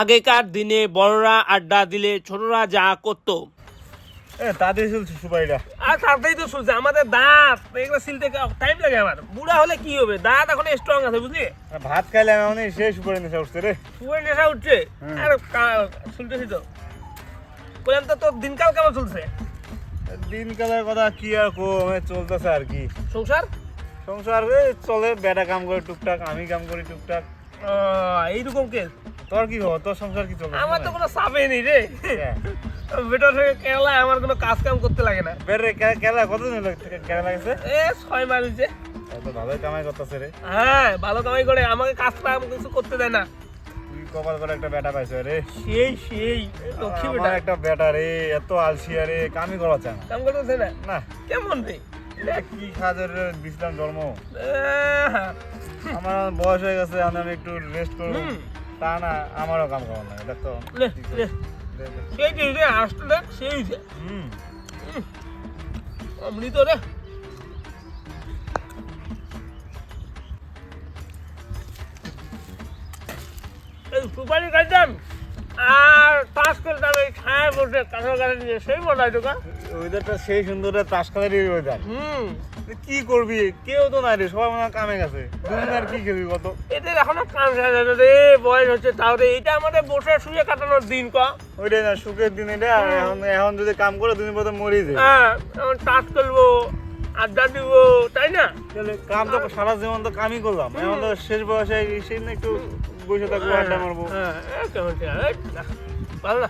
আগেকার দিনে বড়রা আড্ডা দিলে ছোটরা যা করতো। তাদের চলছে সুপারিটা আর তাতেই তো শুনছে আমাদের দাঁত এগুলো সিলতে টাইম লাগে আমার। বুড়া হলে কি হবে? দাঁত এখন স্ট্রং আছে বুঝলি? ভাত খাইলে আমি অনেক শেষ সুপারি নেশা উঠছে রে। পুরো নেশা উঠছে? আর শুনতেছি তো। বললাম তো তোর দিনকাল কেমন চলছে? দিনকালের কথা কি আর কো চলতেছে আর কি। সংসার? সংসার চলে বেটা কাম করে টুকটাক আমি কাম করি টুকটাক। এইরকম কেস? তোর কি খবর? তোর সংসার কি চলছে? আমার তো কোনো চাপে নেই রে। বেটার থেকে কেরালায় আমার কোনো কাজ কাম করতে লাগে না। বেরে কেলা কতদিন হলো কেলা গেছে? এ ছয় মাস তো ভালোই কামাই করতেছে রে। হ্যাঁ ভালো কামাই করে আমাকে কাজ কাম কিছু করতে দেয় না। তুই কপাল করে একটা বেটা পাইছ রে। সেই সেই লক্ষ্মী বেটা। একটা বেটা রে এত আলসিয়া রে কামই করা চায় না। কাম করতেছে না? না। কেমন রে? কি কাজের বিশ্রাম জন্ম। আমার বয়স হয়ে গেছে আমি আমি একটু রেস্ট করব। তা না আমারও কাম করার না এটা তো। সেই যে দেখ সেই যে। হুম। অমৃত রে। সুপারি খাইতাম আর তাস ছায়া বসে কাঁঠাল নিয়ে সেই মজা হইতো কা ওয়েদারটা সেই সুন্দর রে তাস খেলারই ওয়েদার হুম। কি করবি? কেউ তো নাই রে সবাই মনে কামে গেছে। আর কি খেলবি কত এদের এখনও কাম হয় না রে বয়স হচ্ছে তাহলে এইটা আমাদের বসে শুয়ে কাটানোর দিন ক? ওইটাই না সুখের দিন এটা। এখন এখন যদি কাম করে দুদিন পর মরি যায়। হ্যাঁ এখন তাস খেলব আড্ডা দিব তাই না? তাহলে কাম তো সারা জীবন তো কামই করলাম। এখন তো শেষ বয়সে সেই একটু বসে থাকব আড্ডা মারবো। হ্যাঁ কেমন ভালো না?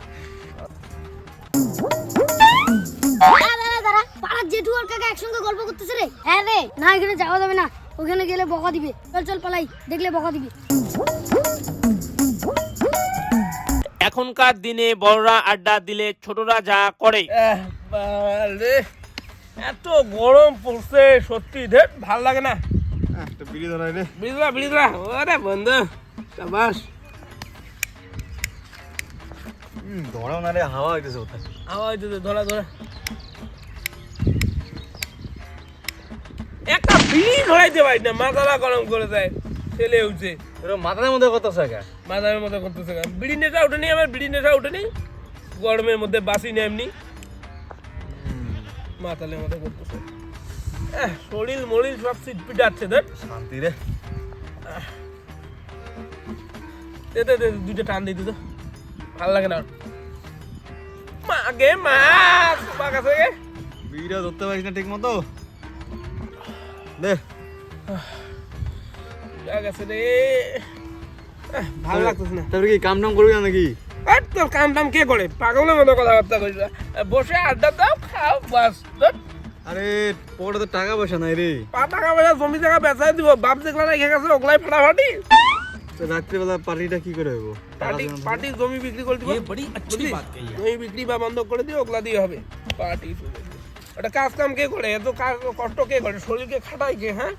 দাঁড়া দাঁড়া দাঁড়া। পাড়ার জেঠু আর কাকা একসঙ্গে গল্প করতেছে রে। হ্যাঁ রে না এখানে যাওয়া যাবে না। ওখানে গেলে বকা দিবে। চল চল পালাই। দেখলে বকা দিবে। এখনকার দিনে বড়রা আড্ডা দিলে ছোটরা যা করে। এত গরম পড়ছে সত্যি ধের ভালো লাগে না। একটা বিড়ি ধরাই রে। বিড়িদরা বিড়িদরা ওরে বন্ধু বাস ধরাও না রে হাওয়া হইতেছে ওটা আওয়াজ দিতে ধরা ধরা। একটা বিড়ি ধরাইতে পারি না মাথাটা গরম করে দেয় ছেলে উঠছে। মাথার মধ্যে কত টাকা মাথার মতো করতেছে কেন? বিড়ি নেশা উঠেনি আমার বিড়ি নেশা উঠেনি? গরমের মধ্যে বাসি না এমনি। মাতালের মতো করতেছে। শরীর মরিল সব সিট পিটাচ্ছে দেখ শান্তি রে। দে দে দে দুইটা টান দিতে তো ভালো লাগে না। আর। মা গে মা পা কাছে গে। বিড়িটা ধরতে পারিস না ঠিক মতো। দে। যা গেছে রে। ভালো লাগতেছে না। তারপরে কি কাম টাম করবি না নাকি? আর তোর কাম টাম কে করে? পাগলের মতো কথাবার্তা কইস বসে আড্ডা দাও খাও বাস। আরে পকেটে তো টাকা পয়সা নাই রে। পা টাকা পয়সা জমি জায়গা বেচাই দিব। বাপ যেগুলা রেখে গেছে ওগুলাই ফাটাফাটি। তো রাত্রিবেলা পার্টিটা কি করে হইব পার্টি পার্টি জমি বিক্রি করে দিব বড়ি अच्छी बात कही জমি বিক্রি বা বন্ধ করে দিও ওগুলা দিয়ে হবে পার্টি এটা কাজ কাম কে করে এত কাজ- কষ্ট কে করে শরীরকে খাটাই কে হ্যাঁ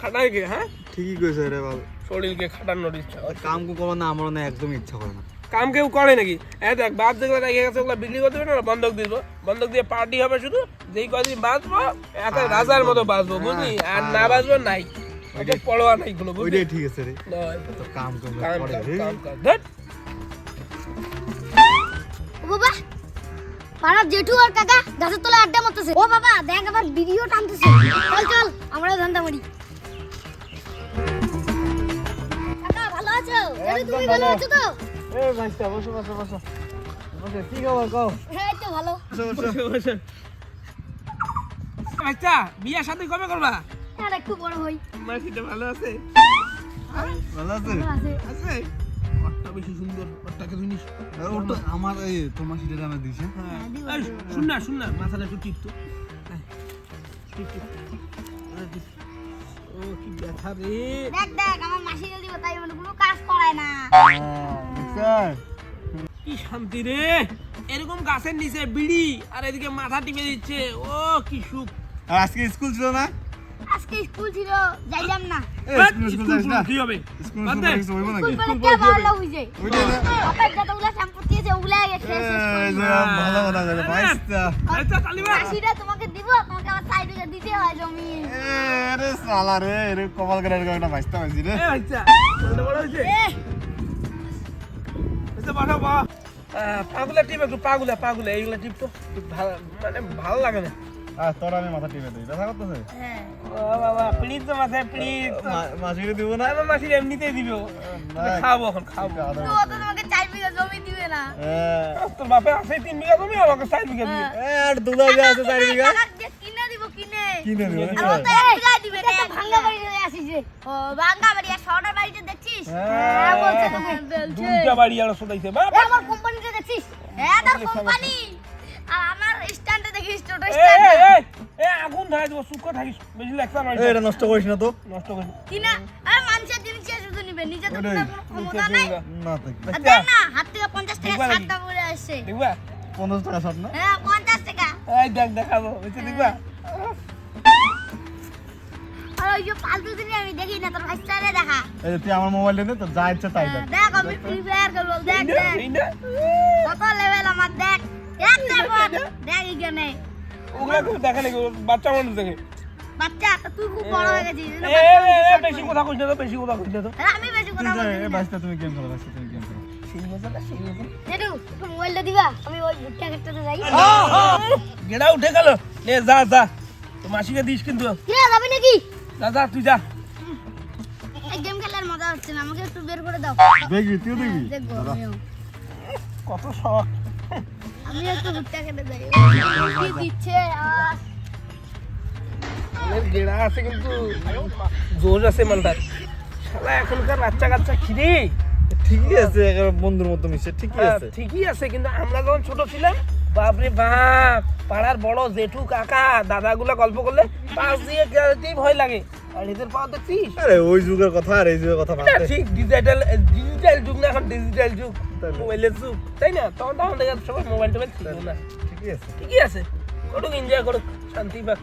খাটাই কে হ্যাঁ ঠিকই কইছে রে বাবু শরীরকে খাটানোর ইচ্ছা হয়। কাম কো করবার না আমার না একদম ইচ্ছা করে না কাম কেউ করে নাকি এই দেখ বাপ যেগুলো রেখে গেছে ওগুলো বিক্রি করে দেবে না বন্ধক দিব বন্ধক দিয়ে পার্টি হবে শুধু যেই কদিন বাঁচবো এত রাজার মতো বাঁচবো বুঝলি আর না বাঁচবো নাই অত পড়োয়া নাই কোনো ওইটাই ঠিক আছে রে। তো কাম কাম পরে রে। কাম কাম। ধ্যাৎ। ও বাবা পাড়ার জেঠু আর কাকা গাছের তলায় আড্ডা মারতেছে। ও বাবা দেখ আবার ভিডিও টানতেছে। চল চল আমরা ধান্দা মারি। কাকা ভালো আছো? জেঠু তুমি ভালো আছো তো? এ ভাইস্তা বসো বসো বসো। বসো কি খবর কও? তো ভালো। বসো বসো। বসে বসে। আচ্ছা বিয়া শাদী কবে করবা? আর একটু বড় হই। মাসিটা ভালো আছে? ভালো আছে? ভালো আছে। আছে? ওরটা বেশি সুন্দর ওটা আমার এই তোমার সিটে আমি দিছে হ্যাঁ। শুন না শুন না মাথাটা একটু হ্যাঁ, টিপ, টিপ। ও কি ব্যথা রে। দেখ দেখ আমার মাসি দিব তাই বলে কোনো কাজ করায় না। স্যার কি শান্তি রে। এরকম গাছের নিচে বিড়ি আর এদিকে মাথা টিপে দিচ্ছে। ও কি সুখ। আর আজকে স্কুল ছিল না? আজকে স্কুল ছিল যাইলাম না। স্কুল স্কুল স্কুল না। কি হবে? স্কুল স্কুল দে। হইব নাকি? স্কুল পরে কে ভালো বুঝে ওইটাই না বাপের যতগুলো সম্পত্তি আছে ওগুলা শেষ শেষ এই যে ভালো কথা করে ভাইস্তা আচ্ছা তালিবা মাসিটা তোমাকে দিব তোমাকে আমার সাইড দিতে হয় জমি। এ সালা রে রে কপাল করে একটা ভাইস্তা হইছি রে। আচ্ছা। বড় বা পাগুলা টিপ একটু পাগুলা পাগুলা এইগুলা টিপ তো ভালো মানে ভালো লাগে না। আর তোর আমি মাথা টিপে দিই। ব্যথা করতেছে? হ্যাঁ। ও বাবা প্লিজ তো মাথায় প্লিজ মাসিকে দিব না? আমার মাসির এমনিতেই দিবে। খাব এখন খাব। তো ও তো তোমাকে চার বিঘা জমি দিবে না। হ্যাঁ। তোর বাপে আছে তিন বিঘা জমি আমাকে চার বিঘা দিবে। আর দুলা যা আছে চারি বিঘা? কিনে দিব কিনে। কিনে দিবে আর ও তো এক বিঘা দিবে না ভাঙ্গা বাড়িতে আসিস ও ভাঙ্গা বাড়ি আর শহরের বাড়িতে দেখছিস? হ্যাঁ। বলছে তোকে। দুইটা বাড়ি আর আমার কোম্পানিতে দেখছিস? হ্যাঁ তোর কোম্পানি? আর আমার ধরে দেবো সুখ থাকিস। বেশি লাগছে এটা নষ্ট করিস না তো? নষ্ট করে কিনা আর মানুষের জিনিস কে শুধু নিবে নিজে তো কোনো ক্ষমতা নাই। না থাকি আর না হাত থেকে পঞ্চাশ টাকা সাতটা পড়ে আসছে। দেখবা পঞ্চাশ টাকা শট না? হ্যাঁ পঞ্চাশ টাকা। এই দেখ দেখাবো। দেখবা আর ওই যে ফালতু জিনিস আমি দেখি না তোর ভাইস্টারে দেখা। এই তুই আমার মোবাইল নে তো যা ইচ্ছে তাই দেখ। দেখ আমি ফ্রি ফায়ার খেলব দেখ দেখ। কত লেভেল আমার দেখ। দেখ দেখো দেখ এখানে ওগুলা কেউ দেখে নাকি বাচ্চা মানুষ দেখে। বাচ্চা তুই খুব বড় হয়ে গেছিস বেশি কথা কইছ না তো বেশি কথা কইছ না তো। আমি বেশি কথা বলছি না। বাসটা তুমি গেম খেলো বাসটা তুমি গেম খেলো। সেই মজা না সেই মজা জেঠু মোবাইলটা দিবা? আমি ওই ভুট্টা খেতে যাই। গেড়া উঠে গেল। নে যা যা। তো মাসিকে দিস কিন্তু। কি নাকি? যা যা তুই যা। এই গেম খেলার মজা হচ্ছে না আমাকে একটু বের করে দাও। দেখবি তুই দেখবি। কত শখ। আমি একটু ভুট্টা খেতে যাই কি দিচ্ছে? আর গেড়া আছে কিন্তু জোর আছে মালটার। শালা এখনকার বাচ্চা কাচ্চা খিদে। ঠিকই আছে বন্ধুর মতো মিশে ঠিকই আছে। ঠিকই আছে কিন্তু আমরা যখন ছোট ছিলাম বাপরে বাপ পাড়ার বড় জেঠু কাকা দাদাগুলা গল্প করলে পাশ দিয়ে গেলেই ভয় লাগে। আর এদের পাওয়া দেখছিস আরে ওই যুগের কথা আর এই যুগের কথা ভাবতে ঠিক ডিজিটাল ডিজিটাল যুগ না এখন ডিজিটাল যুগ। মোবাইলের যুগ। তাই না? তখন তখন দেখা সবাই মোবাইল টোবাইল ছিল না। ঠিকই আছে। ঠিকই আছে। করুক এনজয় করুক শান্তি পাক।